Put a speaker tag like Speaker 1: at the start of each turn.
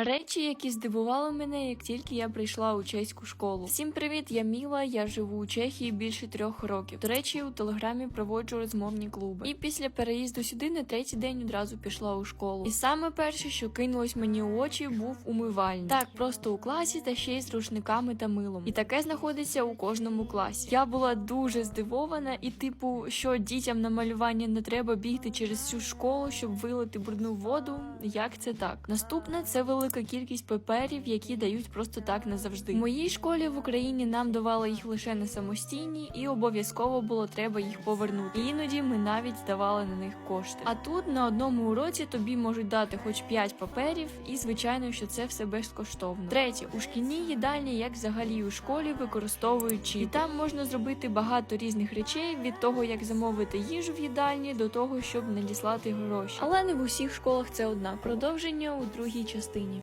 Speaker 1: Речі, які здивували мене, як тільки я прийшла у чеську школу. Всім привіт, я Міла. Я живу у Чехії більше трьох років. До речі, у телеграмі проводжу розмовні клуби. І після переїзду сюди на третій день одразу пішла у школу. І саме перше, що кинулось мені у очі, був умивальник. Так, просто у класі та ще й з рушниками та милом. І таке знаходиться у кожному класі. Я була дуже здивована, і типу, що дітям на малювання не треба бігти через всю школу, щоб вилити брудну воду. Як це так? Наступне це велика кількість паперів, які дають просто так назавжди. В моїй школі в Україні нам давали їх лише на самостійні, і обов'язково було треба їх повернути. Іноді ми навіть давали на них кошти. А тут на одному уроці тобі можуть дати хоч 5 паперів, і звичайно, що це все безкоштовно. Третє, у шкільній їдальні, як взагалі у школі, використовують чіпи. І там можна зробити багато різних речей від того, як замовити їжу в їдальні, до того, щоб надіслати гроші. Але не в усіх школах це одна. Продовження у другій частині.